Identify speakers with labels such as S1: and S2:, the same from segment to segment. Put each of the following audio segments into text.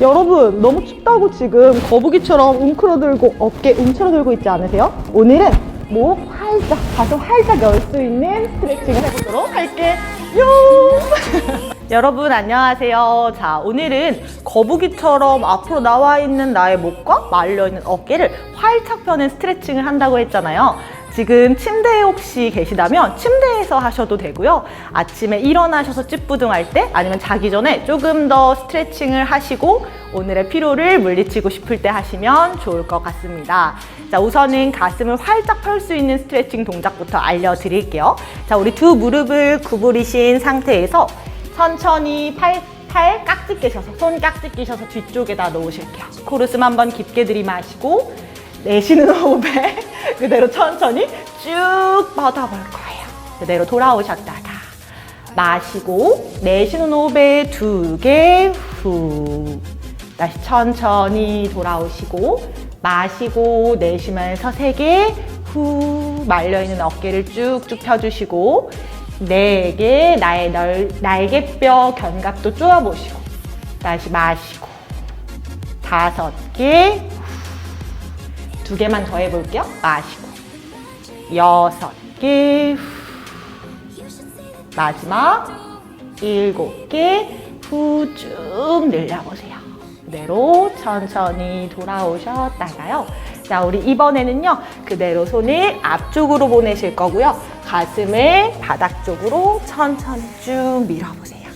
S1: 여러분 너무 춥다고 지금 거북이처럼 웅크러들고 어깨 움츠러들고 있지 않으세요? 오늘은 목 활짝 가슴 활짝 열 수 있는 스트레칭을 해보도록 할게요. 여러분 안녕하세요. 자 오늘은 거북이처럼 앞으로 나와 있는 나의 목과 말려 있는 어깨를 활짝 펴는 스트레칭을 한다고 했잖아요. 지금 침대에 혹시 계시다면 침대에서 하셔도 되고요. 아침에 일어나셔서 찌뿌둥할 때 아니면 자기 전에 조금 더 스트레칭을 하시고 오늘의 피로를 물리치고 싶을 때 하시면 좋을 것 같습니다. 자, 우선은 가슴을 활짝 펼 수 있는 스트레칭 동작부터 알려드릴게요. 자, 우리 두 무릎을 구부리신 상태에서 천천히 팔, 팔 깍지 끼셔서, 손 깍지 끼셔서 뒤쪽에다 놓으실게요. 코르슴 한번 깊게 들이마시고 내쉬는 호흡에 그대로 천천히 쭉 뻗어볼 거예요. 그대로 돌아오셨다가 마시고 내쉬는 호흡에 두 개 후. 다시 천천히 돌아오시고 마시고 내쉬면서 세 개 후. 말려있는 어깨를 쭉쭉 펴주시고 네 개 나의 널, 날개뼈 견갑도 쪼아보시고 다시 마시고 다섯 개 두 개만 더 해볼게요. 마시고 여섯 개 후. 마지막 일곱 개후쭉 늘려보세요. 그대로 천천히 돌아오셨다가요. 자, 우리 이번에는요, 그대로 손을 앞쪽으로 보내실 거고요. 가슴을 바닥 쪽으로 천천히 쭉 밀어보세요.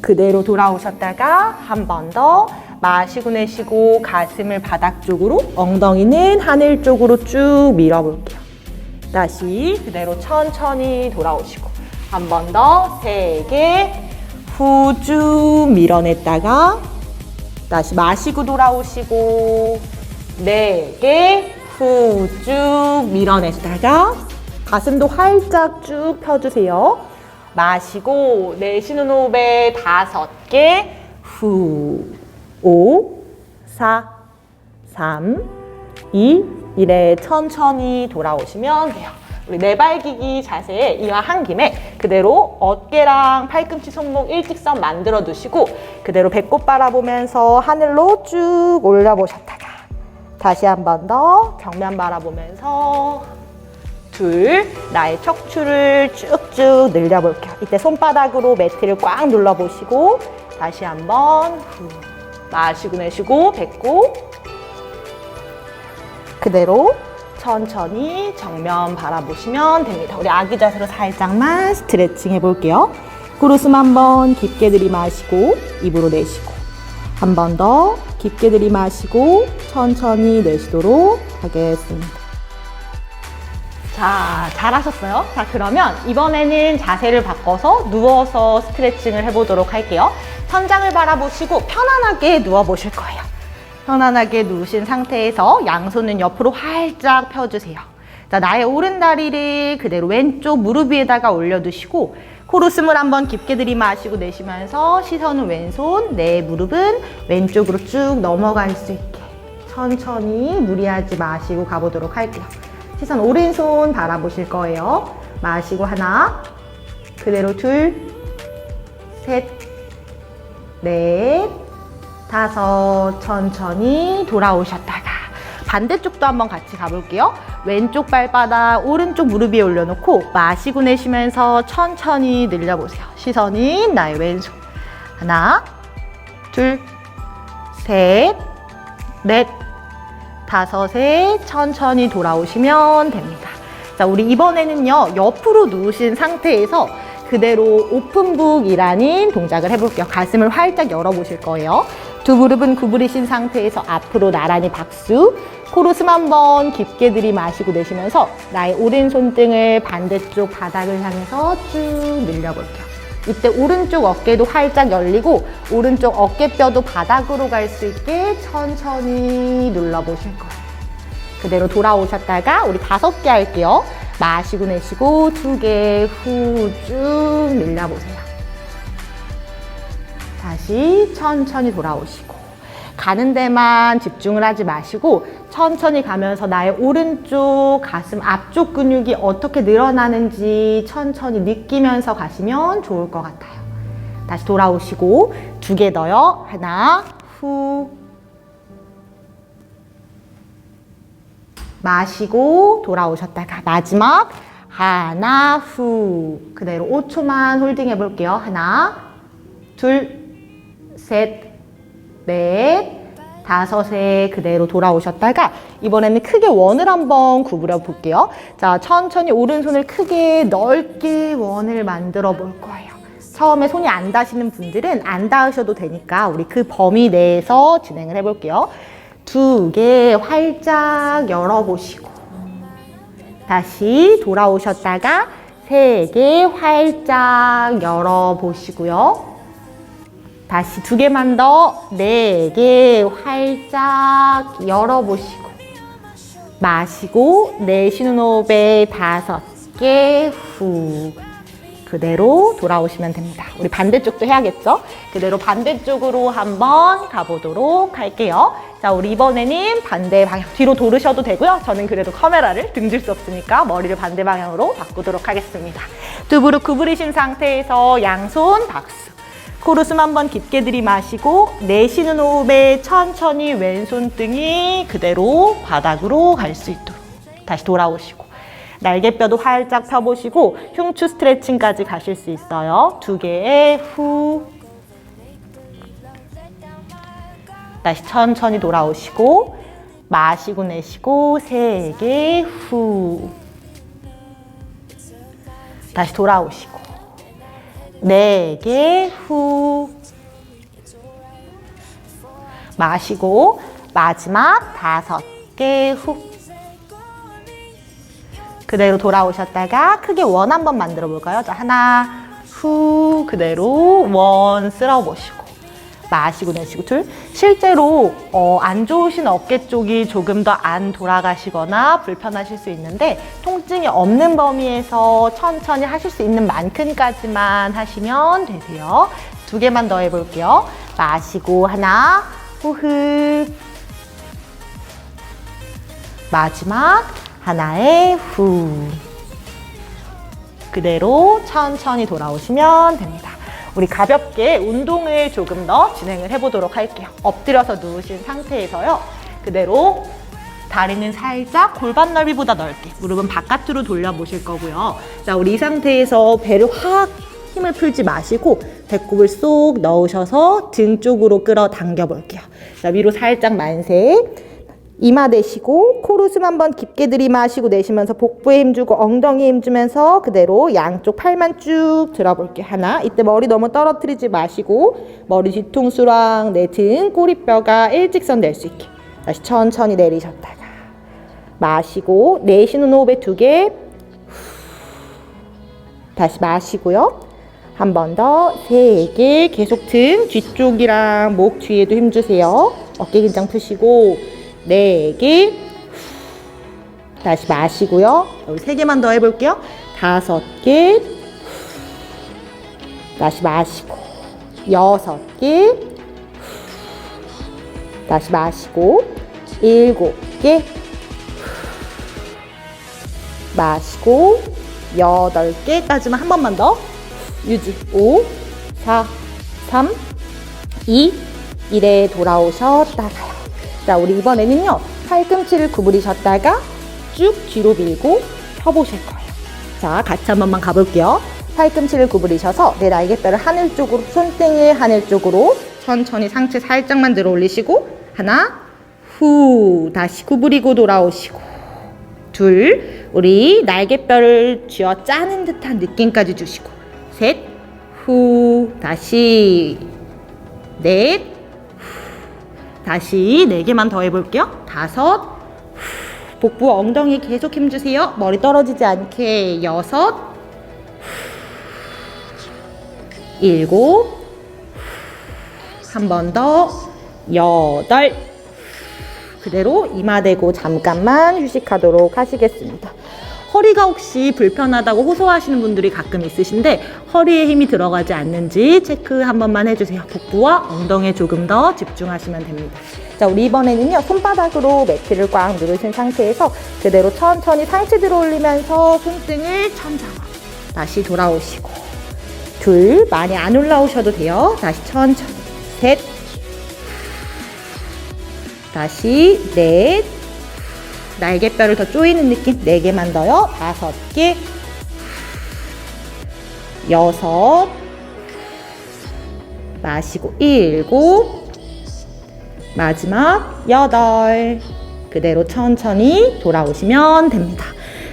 S1: 그대로 돌아오셨다가 한 번 더 마시고 내쉬고 가슴을 바닥 쪽으로 엉덩이는 하늘 쪽으로 쭉 밀어볼게요. 다시 그대로 천천히 돌아오시고 한 번 더 세 개 후 쭉 밀어냈다가 다시 마시고 돌아오시고 네 개 후 쭉 밀어냈다가 가슴도 활짝 쭉 펴주세요. 마시고 내쉬는 호흡에 다섯 개 후, 오, 사, 삼, 이, 이래 천천히 돌아오시면 돼요. 우리 네발기기 자세에 이와한 김에 그대로 어깨랑 팔꿈치 손목 일직선 만들어 두시고 그대로 배꼽 바라보면서 하늘로 쭉 올려보셨다가 다시 한 번더 벽면 바라보면서 둘, 나의 척추를 쭉쭉 늘려볼게요. 이때 손바닥으로 매트를 꽉 눌러보시고 다시 한번 후, 마시고 내쉬고 배꼽 그대로 천천히 정면 바라보시면 됩니다. 우리 아기 자세로 살짝만 스트레칭 해볼게요. 구르슴 한번 깊게 들이마시고 입으로 내쉬고 한 번 더 깊게 들이마시고 천천히 내쉬도록 하겠습니다. 자, 잘하셨어요? 자, 그러면 이번에는 자세를 바꿔서 누워서 스트레칭을 해보도록 할게요. 천장을 바라보시고 편안하게 누워보실 거예요. 편안하게 누우신 상태에서 양손은 옆으로 활짝 펴주세요. 자, 나의 오른 다리를 그대로 왼쪽 무릎 위에다가 올려두시고 코로 숨을 한번 깊게 들이마시고 내쉬면서 시선은 왼손, 내 무릎은 왼쪽으로 쭉 넘어갈 수 있게 천천히 무리하지 마시고 가보도록 할게요. 시선 오른손 바라보실 거예요. 마시고 하나, 그대로 둘, 셋, 넷, 다섯, 천천히 돌아오셨다가 반대쪽도 한번 같이 가볼게요. 왼쪽 발바닥, 오른쪽 무릎 위에 올려놓고 마시고 내쉬면서 천천히 늘려보세요. 시선이 나의 왼손. 하나, 둘, 셋, 넷, 다섯에 천천히 돌아오시면 됩니다. 자, 우리 이번에는요, 옆으로 누우신 상태에서 그대로 오픈북이라는 동작을 해볼게요. 가슴을 활짝 열어보실 거예요. 두 무릎은 구부리신 상태에서 앞으로 나란히 박수. 코로 숨 한 번 깊게 들이마시고 내쉬면서 나의 오른손등을 반대쪽 바닥을 향해서 쭉 늘려볼게요. 이때 오른쪽 어깨도 활짝 열리고 오른쪽 어깨뼈도 바닥으로 갈 수 있게 천천히 눌러보실 거예요. 그대로 돌아오셨다가 우리 다섯 개 할게요. 마시고 내쉬고 두 개 후쭉 늘려보세요. 다시 천천히 돌아오시고 가는 데만 집중을 하지 마시고 천천히 가면서 나의 오른쪽 가슴 앞쪽 근육이 어떻게 늘어나는지 천천히 느끼면서 가시면 좋을 것 같아요. 다시 돌아오시고 두개 더요. 하나, 후. 마시고 돌아오셨다가 마지막 하나, 후. 그대로 5초만 홀딩 해볼게요. 하나, 둘, 셋, 넷, 다섯에 그대로 돌아오셨다가 이번에는 크게 원을 한번 구부려 볼게요. 자, 천천히 오른손을 크게 넓게 원을 만들어 볼 거예요. 처음에 손이 안 닿으시는 분들은 안 닿으셔도 되니까 우리 그 범위 내에서 진행을 해볼게요. 두 개 활짝 열어보시고 다시 돌아오셨다가 세 개 활짝 열어보시고요. 다시 두 개만 더, 네 개 활짝 열어보시고, 마시고, 내쉬는 호흡에 다섯 개 후. 그대로 돌아오시면 됩니다. 우리 반대쪽도 해야겠죠? 그대로 반대쪽으로 한번 가보도록 할게요. 자, 우리 이번에는 반대 방향 뒤로 돌으셔도 되고요. 저는 그래도 카메라를 등질 수 없으니까 머리를 반대 방향으로 바꾸도록 하겠습니다. 두 무릎 구부리신 상태에서 양손 박수. 코로 숨 한번 깊게 들이마시고 내쉬는 호흡에 천천히 왼손등이 그대로 바닥으로 갈 수 있도록 다시 돌아오시고 날개뼈도 활짝 펴보시고 흉추 스트레칭까지 가실 수 있어요. 두 개의 후 다시 천천히 돌아오시고 마시고 내쉬고 세 개 후 다시 돌아오시고 네 개 후. 마시고 마지막 다섯 개 후. 그대로 돌아오셨다가 크게 원 한번 만들어 볼까요? 자, 하나, 후, 그대로 원 쓸어 보시고. 마시고 내쉬고 둘. 실제로 어, 안 좋으신 어깨 쪽이 조금 더 안 돌아가시거나 불편하실 수 있는데 통증이 없는 범위에서 천천히 하실 수 있는 만큼까지만 하시면 되세요. 두 개만 더 해볼게요. 마시고 하나, 후흡. 마지막 하나의 후. 그대로 천천히 돌아오시면 됩니다. 우리 가볍게 운동을 조금 더 진행을 해보도록 할게요. 엎드려서 누우신 상태에서요. 그대로 다리는 살짝 골반 넓이보다 넓게 무릎은 바깥으로 돌려보실 거고요. 자, 우리 이 상태에서 배를 확 힘을 풀지 마시고 배꼽을 쏙 넣으셔서 등 쪽으로 끌어당겨 볼게요. 자, 위로 살짝 만세. 이마 대시고 코로 숨 한번 깊게 들이마시고 내쉬면서 복부에 힘주고 엉덩이에 힘주면서 그대로 양쪽 팔만 쭉 들어볼게요. 하나 이때 머리 너무 떨어뜨리지 마시고 머리 뒤통수랑 내 등 꼬리뼈가 일직선 될 수 있게 다시 천천히 내리셨다가 마시고 내쉬는 호흡에 두 개 다시 마시고요. 한 번 더 세 개 계속 등 뒤쪽이랑 목 뒤에도 힘주세요. 어깨 긴장 푸시고 네 개. 다시 마시고요. 여기 세 개만 더 해볼게요. 다섯 개. 다시 마시고. 여섯 개. 다시 마시고. 일곱 개. 마시고. 여덟 개까지만 한 번만 더. 유지. 5, 4, 3, 2, 1에 돌아오셨다가요. 자, 우리 이번에는요, 팔꿈치를 구부리셨다가 쭉 뒤로 밀고 펴보실 거예요. 자, 같이 한 번만 가볼게요. 팔꿈치를 구부리셔서 내 날개뼈를 하늘 쪽으로, 손등을 하늘 쪽으로 천천히 상체 살짝만 들어 올리시고, 하나, 후, 다시 구부리고 돌아오시고, 둘, 우리 날개뼈를 쥐어 짜는 듯한 느낌까지 주시고, 셋, 후, 다시, 넷, 다시 네 개만 더 해볼게요. 다섯, 후, 복부 엉덩이 계속 힘주세요. 머리 떨어지지 않게 여섯, 후, 일곱, 한 번 더, 여덟, 그대로 이마 대고 잠깐만 휴식하도록 하시겠습니다. 허리가 혹시 불편하다고 호소하시는 분들이 가끔 있으신데 허리에 힘이 들어가지 않는지 체크 한 번만 해주세요. 복부와 엉덩이에 조금 더 집중하시면 됩니다. 자, 우리 이번에는요 손바닥으로 매트를 꽉 누르신 상태에서 그대로 천천히 상체 들어 올리면서 손등을 천장으로 다시 돌아오시고 둘 많이 안 올라오셔도 돼요. 다시 천천히 셋. 다시 넷. 날개뼈를 더 조이는 느낌. 네 개만 더요. 다섯 개. 여섯. 마시고 일곱. 마지막 여덟. 그대로 천천히 돌아오시면 됩니다.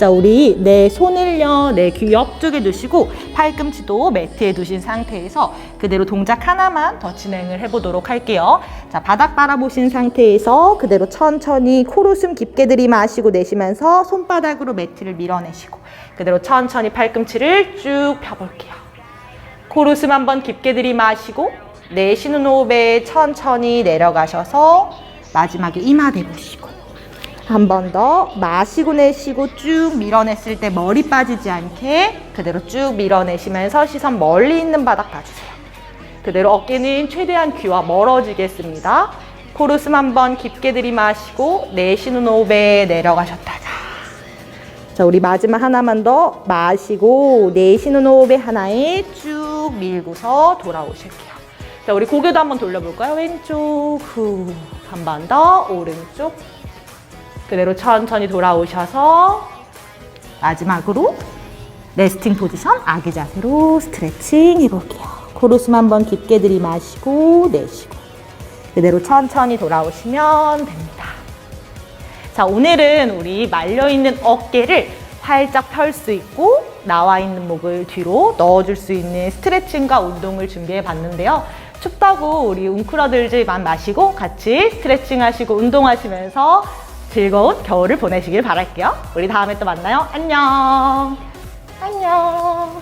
S1: 자, 우리 내 손을요, 내 귀 옆쪽에 두시고 팔꿈치도 매트에 두신 상태에서 그대로 동작 하나만 더 진행을 해보도록 할게요. 자, 바닥 바라보신 상태에서 그대로 천천히 코로 숨 깊게 들이마시고 내쉬면서 손바닥으로 매트를 밀어내시고 그대로 천천히 팔꿈치를 쭉 펴볼게요. 코로 숨 한번 깊게 들이마시고 내쉬는 호흡에 천천히 내려가셔서 마지막에 이마 대보시고 한 번 더 마시고 내쉬고 쭉 밀어냈을 때 머리 빠지지 않게 그대로 쭉 밀어내시면서 시선 멀리 있는 바닥 봐주세요. 그대로 어깨는 최대한 귀와 멀어지겠습니다. 코로 숨 한 번 깊게 들이마시고 내쉬는 호흡에 내려가셨다가 자, 우리 마지막 하나만 더 마시고 내쉬는 호흡에 하나에 쭉 밀고서 돌아오실게요. 자, 우리 고개도 한번 돌려볼까요? 왼쪽 후. 한 번 더 오른쪽. 그대로 천천히 돌아오셔서 마지막으로 레스팅 포지션 아기 자세로 스트레칭 해볼게요. 코로 숨 한번 깊게 들이마시고 내쉬고 그대로 천천히 돌아오시면 됩니다. 자, 오늘은 우리 말려있는 어깨를 활짝 펼 수 있고 나와 있는 목을 뒤로 넣어줄 수 있는 스트레칭과 운동을 준비해 봤는데요. 춥다고 우리 웅크러들지만 마시고 같이 스트레칭 하시고 운동하시면서 즐거운 겨울을 보내시길 바랄게요. 우리 다음에 또 만나요. 안녕. 안녕.